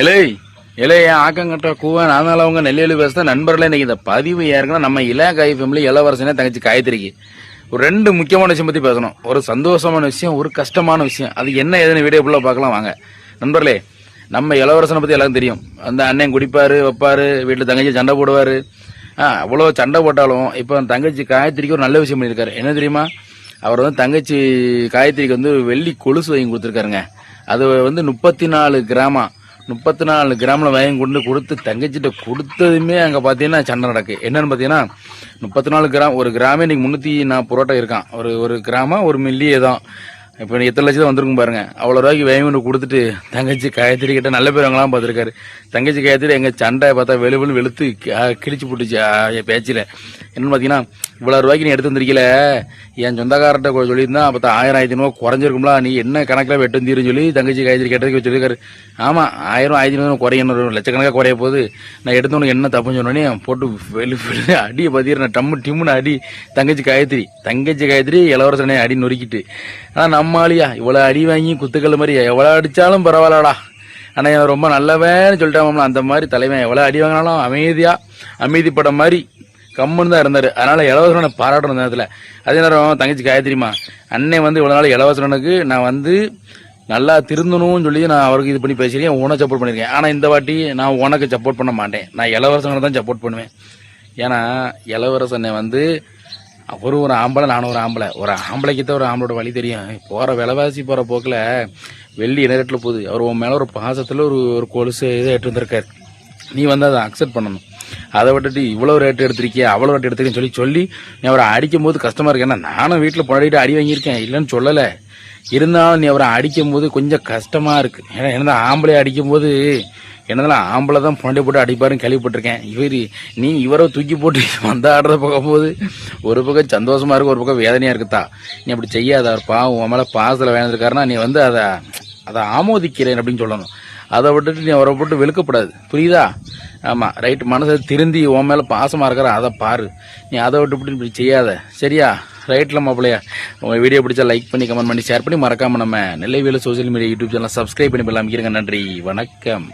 இலை இலை என் ஆக்கங்கட்ட கூவன்? அதனால அவங்க நெல்லையில பேசுதான் நண்பர்களே இன்னைக்கு இந்த பதிவு ஏற்கனவே நம்ம இள காய் ஃபேமிலி இளவரசனே தங்கச்சி காயத்திரிக்கு ஒரு ரெண்டு முக்கியமான விஷயம் பத்தி பேசணும். ஒரு சந்தோஷமான விஷயம் ஒரு கஷ்டமான விஷயம். அது என்ன ஏதுன்னு வீடியோ ஃபுல்லாக பார்க்கலாம் வாங்க. நண்பர்களே நம்ம இளவரசனை பத்தி எல்லாரும் தெரியும். அந்த அண்ணன் குடிப்பாரு வைப்பாரு வீட்டில் தங்கச்சி சண்டை போடுவாரு. அவ்வளோ சண்டை போட்டாலும் இப்போ தங்கச்சி காயத்திரிக்கு ஒரு நல்ல விஷயம் பண்ணியிருக்காரு. என்ன தெரியுமா? அவர் வந்து தங்கச்சி காயத்ரிக்கு வந்து வெள்ளி கொலுசு வாங்கி கொடுத்துருக்காருங்க. அது வந்து முப்பத்தி நாலு கிராமா. முப்பத்தி நாலு கிராமில் வாங்கி கொண்டு கொடுத்து தங்கச்சிட்ட கொடுத்ததுமே அங்கே பார்த்தீங்கன்னா சண்டை நடக்கு. என்னன்னு பார்த்தீங்கன்னா முப்பத்தி நாலு கிராம் ஒரு கிராமே இன்னைக்கு முந்நூற்றி நாற்பது புரோட்டா இருக்கான். ஒரு ஒரு கிராமம் ஒரு மில்லியே தான். இப்போ எத்தனை லட்சம் வந்திருக்கும் பாருங்க. அவ்வளோ ரூபாய்க்கு வாங்கி கொடுத்துட்டு தங்கச்சி காயத்திரி கிட்ட நல்ல பேர் அவங்களாம் பார்த்துருக்காரு. தங்கச்சி காயத்ரி எங்கள் சண்டை பார்த்தா வெளு வெளு வெளுத்து கிழிச்சு போட்டுச்சு பேச்சில். என்னன்னு பார்த்தீங்கன்னா இவ்வளோ ரூபாய்க்கு நீ எடுத்து வந்திருக்கல? என் சொந்தக்காரர்கிட்ட சொல்லியிருந்தா பார்த்தா ஆயிரம் ஆயிரத்தி ஐநூறு குறைஞ்சிருக்கும்ல நீ என்ன கணக்கில் வெட்டு தீருன்னு சொல்லி தங்கச்சி காயத்திரி கேட்டதுக்கு வச்சிருக்காரு. ஆமாம் ஆயிரம் ஆயிரத்தி நூறு குறையணும் லட்சக்கணக்காக குறைய போகுது. நான் எடுத்தவனுக்கு என்ன தப்புன்னு சொன்னோன்னே போட்டு வெளி வெளி அடியை பார்த்தீங்கன்னா டம்மு டிம்முன்னு அடி தங்கச்சி காயத்ரி. தங்கச்சி காயத்ரி இளவரசனே அடி நொறுக்கிட்டு. ஆனால் அம்மாளியா? இவ்வளோ அடி வாங்கி குத்துக்கல் மாதிரி எவ்வளோ அடித்தாலும் பரவாயில்லடா. ஆனால் இவன் ரொம்ப நல்லவன்னு சொல்லிட்டாமல அந்த மாதிரி தலைவன் எவ்வளோ அடி வாங்கினாலும் அமைதியாக அமைதிப்பட மாதிரி கம்முன்னு தான் இருந்தார். அதனால் இளவரசனை பாராட்டணும் நேரத்தில். அதே நேரம் தங்கச்சி காயத்ரிமா அண்ணன் வந்து இவ்வளோ நாள் இளவரசனுக்கு நான் வந்து நல்லா திருந்தணும்னு சொல்லி நான் அவருக்கு இது பண்ணி பேசியிருக்கேன். உனக்கு சப்போர்ட் பண்ணியிருக்கேன். ஆனால் இந்த வாட்டி நான் உனக்கு சப்போர்ட் பண்ண மாட்டேன். நான் இளவரசனை தான் சப்போர்ட் பண்ணுவேன். ஏன்னா இளவரசனை வந்து அவரு ஒரு ஆம்பளை நானும் ஒரு ஆம்பளை. ஒரு ஆம்பளைக்கு தான் ஒரு ஆம்பளோட வழி தெரியும். போகிற விலைவாசி போகிற போக்கில் வெள்ளி இணையத்தில் போகுது. அவர் உன் மேலே ஒரு பாசத்தில் ஒரு ஒரு கொலுசு இதை எடுத்து வந்திருக்காரு நீ வந்து அதை அக்செப்ட் பண்ணணும். அதை விட்டுட்டு இவ்வளோ ரேட் எடுத்திருக்கிய அவ்வளோ ரேட் எடுத்திருக்கேன்னு சொல்லி சொல்லி நீ அவரை அடிக்கும் போது கஷ்டமாக இருக்கு ஏன்னா நானும் வீட்டில் போராடிட்டு அடி வாங்கியிருக்கேன் இல்லைன்னு சொல்லலை. இருந்தாலும் நீ அவரை அடிக்கும் போது கொஞ்சம் கஷ்டமாக இருக்குது ஏன்னா என்ன ஆம்பளை அடிக்கும் போது என்னதெல்லாம் ஆம்பளை தான் புண்டை போட்டு அடிப்பாருன்னு கேள்விப்பட்டிருக்கேன். இவர் நீ இவரை தூக்கி போட்டு வந்த ஆடுறத பார்க்கும்போது ஒரு பக்கம் சந்தோஷமா இருக்கு ஒரு பக்கம் வேதனையாக இருக்குதா? நீ அப்படி செய்யாத பாவம் உன் மேலே பாசத்தில் வேண்டிருக்காருன்னா நீ வந்து அதை அதை ஆமோதிக்கிறேன் அப்படின்னு சொல்லணும். அதை விட்டுட்டு நீ அவரை போட்டு வெளுக்கப்படாது. புரியுதா? ஆமாம் ரைட் மனசை திருந்தி உன் மேலே பாசமாக இருக்கிற அதை பாரு. நீ அதை விட்டு இப்படி இப்படி செய்யாத. சரியா? ரைட்டில் மாப்பிள்ளையா? உங்கள் வீடியோ பிடிச்சா லைக் பண்ணி கமெண்ட் பண்ணி ஷேர் பண்ணி மறக்காம நம்ம Nellaivelu social media YouTube channel subscribe பண்ணி போய் அமைக்கிறங்க நன்றி. வணக்கம்.